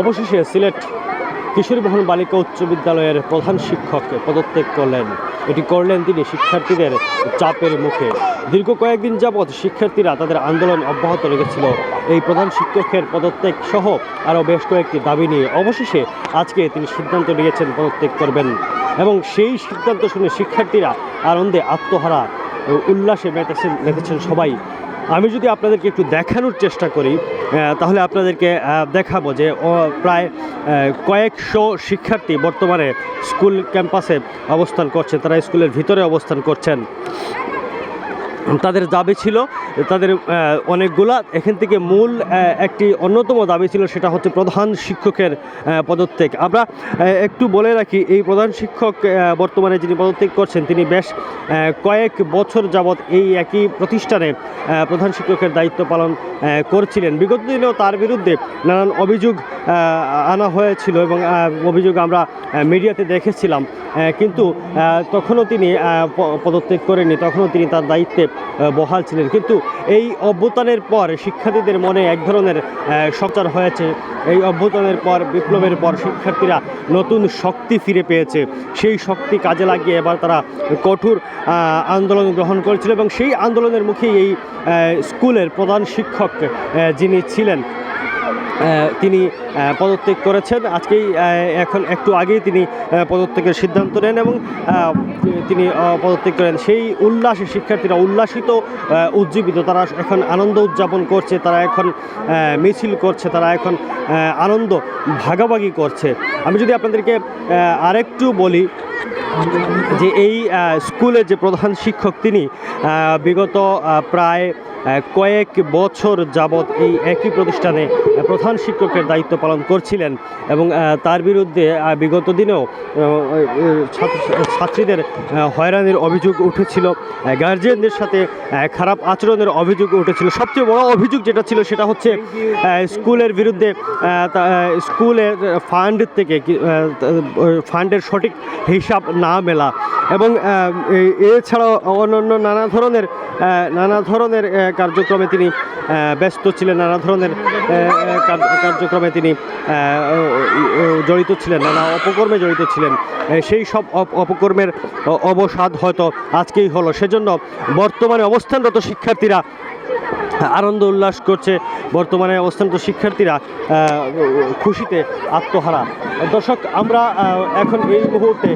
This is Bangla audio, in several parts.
অবশেষে সিলেট কিশোরীমোহন বালিকা উচ্চ বিদ্যালয়ের প্রধান শিক্ষক পদত্যাগ করলেন। এটি করলেন তিনি শিক্ষার্থীদের চাপের মুখে। দীর্ঘ কয়েকদিন যাবৎ শিক্ষার্থীরা তাদের আন্দোলন অব্যাহত রেখেছিল। এই প্রধান শিক্ষকের পদত্যাগ সহ আরও বেশ কয়েকটি দাবি নিয়ে অবশেষে আজকে তিনি সিদ্ধান্ত নিয়েছেন পদত্যাগ করবেন এবং সেই সিদ্ধান্ত শুনে শিক্ষার্থীরা আনন্দে আত্মহারা উল্লাসে মেতেছেন মেতেছেন সবাই। আমি যদি আপনাদেরকে একটু দেখানোর চেষ্টা করি তাহলে আপনাদেরকে দেখাবো যে প্রায় কয়েকশো শিক্ষার্থী বর্তমানে স্কুল ক্যাম্পাসে অবস্থান করছে, তারা স্কুলের ভিতরে অবস্থান করছেন। তাদের দাবি ছিল, তাদের অনেকগুলা, এখান থেকে মূল একটি অন্যতম দাবি ছিল, সেটা হচ্ছে প্রধান শিক্ষকের পদত্যাগ। আমরা একটু বলে রাখি, এই প্রধান শিক্ষক বর্তমানে যিনি পদত্যাগ করছেন, তিনি বেশ কয়েক বছর যাবৎ এই একই প্রতিষ্ঠানে প্রধান শিক্ষকের দায়িত্ব পালন করছিলেন। বিগত দিনেও তার বিরুদ্ধে নানান অভিযোগ আনা হয়েছিল এবং অভিযোগ আমরা মিডিয়াতে দেখেছিলাম। কিন্তু তখনও তিনি পদত্যাগ করেননি। তখনও তিনি তার দায়িত্বে বহাল ছিলেন। কিন্তু এই অভ্যুত্থানের পর শিক্ষার্থীদের মনে এক ধরনের সচার হয়েছে। এই অভ্যুত্থানের পর, বিপ্লবের পর শিক্ষার্থীরা নতুন শক্তি ফিরে পেয়েছে। সেই শক্তি কাজে লাগিয়ে এবার তারা কঠোর আন্দোলন গ্রহণ করেছিল এবং সেই আন্দোলনের মুখেই এই স্কুলের প্রধান শিক্ষক যিনি ছিলেন তিনি পদত্যাগ করেছেন। আজকেই এখন একটু আগেই তিনি পদত্যাগের সিদ্ধান্ত নেন এবং তিনি পদত্যাগ করেন। সেই উল্লাসে শিক্ষার্থীরা উল্লাসিত উজ্জীবিত। তারা এখন আনন্দ উদযাপন করছে তারা এখন মিছিল করছে তারা এখন আনন্দ ভাগাভাগি করছে। আমি যদি আপনাদেরকে আরেকটু বলি যে এই আহ, স্কুলের যে প্রধান শিক্ষক তিনি বিগত প্রায় কয়েক বছর যাবৎ এই একই প্রতিষ্ঠানে প্রধান শিক্ষকের দায়িত্ব পালন করছিলেন এবং তার বিরুদ্ধে বিগত দিনেও ছাত্রীদের হয়রানির অভিযোগ উঠেছিল। গার্জিয়ানদের সাথে খারাপ আচরণের অভিযোগ উঠেছিল। সবচেয়ে বড় অভিযোগ যেটা ছিল সেটা হচ্ছে স্কুলের বিরুদ্ধে স্কুলের ফান্ড থেকে ফান্ডের সঠিক হিসাব না মেলা। এবং এছাড়াও অন্যান্য নানা ধরনের নানা ধরনের কার্যক্রমে তিনি ব্যস্ত ছিলেন, নানা ধরনের কার্যক্রমে তিনি জড়িত ছিলেন, নানা অপকর্মে জড়িত ছিলেন। সেই সব অপ- অপকর্মের অবসাদ হয়তো আজকেই হলো। সেজন্য বর্তমানে অবস্থানরত শিক্ষার্থীরা আনন্দ উল্লাস করছে বর্তমানে অবস্থানরত শিক্ষার্থীরা খুশিতে আত্মহারা। দর্শক, আমরা এখন এই মুহূর্তে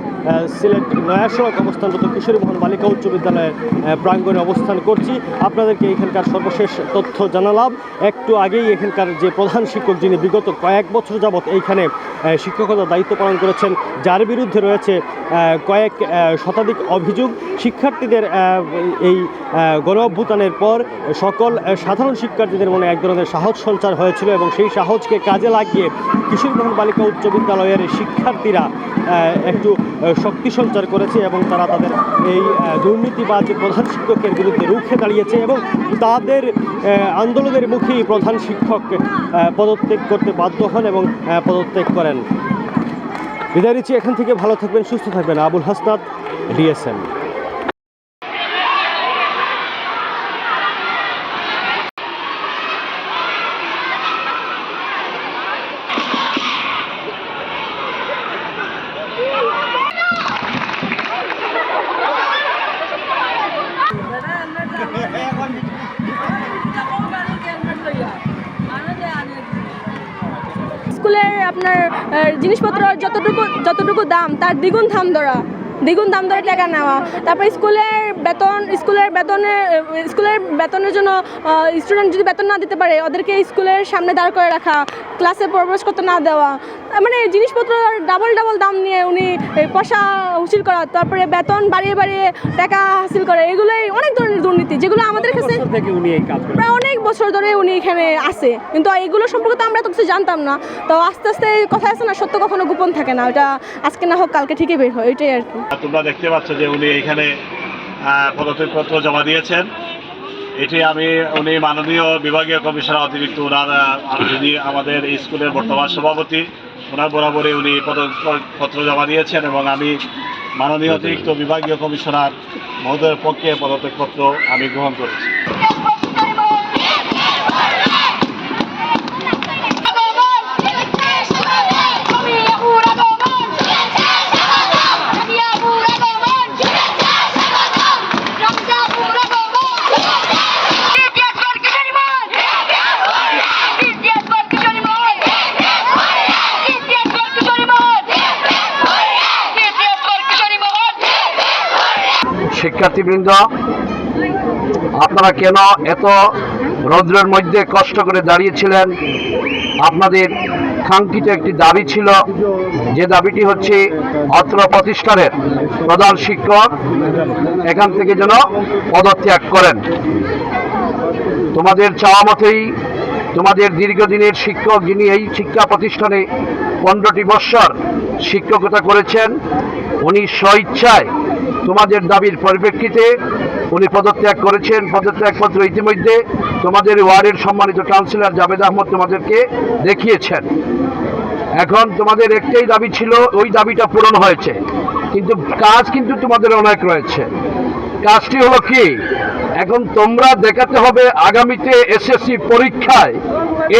সিলেট নয়া সড়ক অবস্থানরত কিশোরীমোহন বালিকা উচ্চ বিদ্যালয়ের প্রাঙ্গণে অবস্থান করছি। আপনাদেরকে এখানকার সর্বশেষ তথ্য জানালাম। একটু আগেই এখানকার যে প্রধান শিক্ষক, যিনি বিগত কয়েক বছর যাবৎ এইখানে শিক্ষকতার দায়িত্ব পালন করেছেন, যার বিরুদ্ধে রয়েছে কয়েক শতাধিক অভিযোগ। শিক্ষার্থীদের এই গণ অভ্যুত্থানের পর সকল সাধারণ শিক্ষার্থীদের মনে এক ধরনের সাহস সঞ্চার হয়েছিল এবং সেই সাহসকে কাজে লাগিয়ে কিশোরমোহন বালিকা উচ্চ বিদ্যালয়ের শিক্ষার্থীরা একটু শক্তি সঞ্চার করেছে এবং তারা তাদের এই দুর্নীতিবাজ প্রধান শিক্ষকের বিরুদ্ধে রুখে দাঁড়িয়েছে এবং তাদের আন্দোলনের মুখেই প্রধান শিক্ষক পদত্যাগ করতে বাধ্য হন এবং পদত্যাগ করেন। বিদায় নিচ্ছি, এখান থেকে ভালো থাকবেন, সুস্থ থাকবেন। আবুল হাসনাত, ডিএসএম স্কুলের আপনার জিনিসপত্র যতটুকু যতটুকু দাম, তার দ্বিগুণ দাম ধরা। দ্বিগুণ দাম ধরে টাকা নেওয়া। তারপর স্কুলের বেতন, স্কুলের বেতনে স্কুলের বেতনের জন্য স্টুডেন্ট যদি বেতন না দিতে পারে, ওদেরকে স্কুলের সামনে দাঁড় করে রাখা ক্লাসে প্রবেশ করতে না দেওয়া। মানে জিনিসপত্র ডাবল ডাবল দাম নিয়ে উনি পয়সা হাসিল করা তারপরে বেতন বাড়িয়ে বাড়িয়ে টাকা হাসিল করে এগুলোই অনেক ধরনের দুর্নীতি যেগুলো আমাদের কাছে থেকে উনি কাজ প্রায় অনেক বছর ধরে উনি এখানে আছে। কিন্তু এগুলো সম্পর্কে তো আমরা তো কিছু জানতাম না। তো আস্তে আস্তে কথা আছে না সত্য কখনো গোপন থাকে না ওটা আজকে না হোক কালকে ঠিকই বের হয় এটাই আর কি। তোমরা দেখতে পাচ্ছ যে উনি এখানে পদত্যাগপত্র জমা দিয়েছেন। এটি আমি উনি মাননীয় বিভাগীয় কমিশনার অতিরিক্ত ওনার যিনি আমাদের স্কুলের বর্তমান সভাপতি ওনার বরাবরে উনি পদপত্র জমা দিয়েছেন এবং আমি মাননীয় অতিরিক্ত বিভাগীয় কমিশনার মহোদয়ের পক্ষে পদত্যাগপত্র আমি গ্রহণ করেছি। শিক্ষার্থীবৃন্দ, আপনারা কেন এত রৌদ্রের মধ্যে কষ্ট করে দাঁড়িয়েছিলেন? আপনাদের কাঙ্ক্ষিত একটি দাবি ছিল, যে দাবিটি হচ্ছে অত্র প্রতিষ্ঠানের প্রধান শিক্ষক এখান থেকে যেন পদত্যাগ করেন। তোমাদের চাওয়া মতেই তোমাদের দীর্ঘদিনের শিক্ষক যিনি এই শিক্ষা প্রতিষ্ঠানে পনেরোটি বৎসর শিক্ষকতা করেছেন, উনি স্বইচ্ছায় তোমাদের দাবির পরিপ্রেক্ষিতে উনি পদত্যাগ করেছেন। পদত্যাগপত্র ইতিমধ্যে তোমাদের ওয়ার্ডের সম্মানিত কাউন্সিলর জাভেদ আহমদ তোমাদেরকে দেখিয়েছেন। এখন তোমাদের একটাই দাবি ছিল, ওই দাবিটা পূরণ হয়েছে। কিন্তু কাজ কিন্তু তোমাদের অনেক রয়েছে। কাজটি হলো কি? এখন তোমরা দেখাতে হবে আগামীতে এসএসসি পরীক্ষায়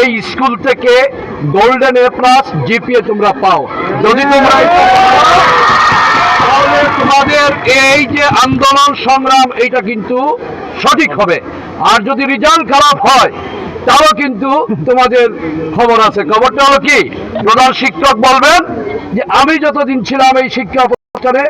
এই স্কুল থেকে গোল্ডেন এ প্লাস জিপিএ তোমরা পাও। যদি তোমরা তোমাদের এই যে আন্দোলন সংগ্রাম, এইটা কিন্তু সঠিক হবে। আর যদি রেজাল্ট খারাপ হয়, তাও কিন্তু তোমাদের খবর আছে। খবরটা হলো কি? প্রধান শিক্ষক বলবেন যে, আমি যতদিন ছিলাম এই শিক্ষা প্রতিষ্ঠানে,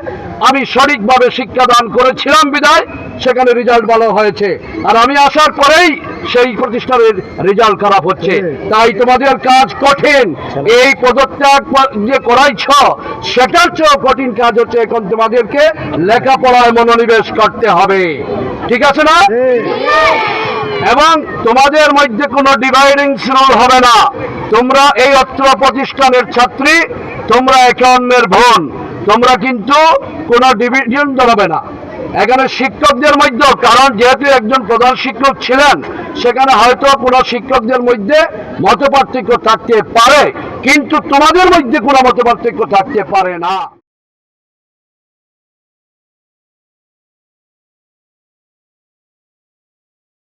আমি সঠিকভাবে শিক্ষাদান করেছিলাম বিদায়, সেখানে রেজাল্ট ভালো হয়েছে। আর আমি আসার পরেই সেই প্রতিষ্ঠানের রেজাল্ট খারাপ হচ্ছে। তাই তোমাদের কাজ কঠিন। এই পদত্যাগ যে করাইছ, সেটার চেয়েও কঠিন কাজ হচ্ছে এখন তোমাদেরকে লেখাপড়ায় মনোনিবেশ করতে হবে। ঠিক আছে না? এবং তোমাদের মধ্যে কোনো ডিভাইডিং রোল হবে না। তোমরা এই অত্র প্রতিষ্ঠানের ছাত্রী, তোমরা একে অন্যের বোন। তোমরা কিন্তু কোনো ডিভিশন ধরাবে না। এখানে শিক্ষকদের মধ্যে কারণ যেহেতু একজন প্রধান শিক্ষক ছিলেন, সেখানে হয়তো কোনো শিক্ষকদের মধ্যে মত পার্থক্য থাকতে পারে, কিন্তু তোমাদের মধ্যে কোনো মত থাকতে পারে না।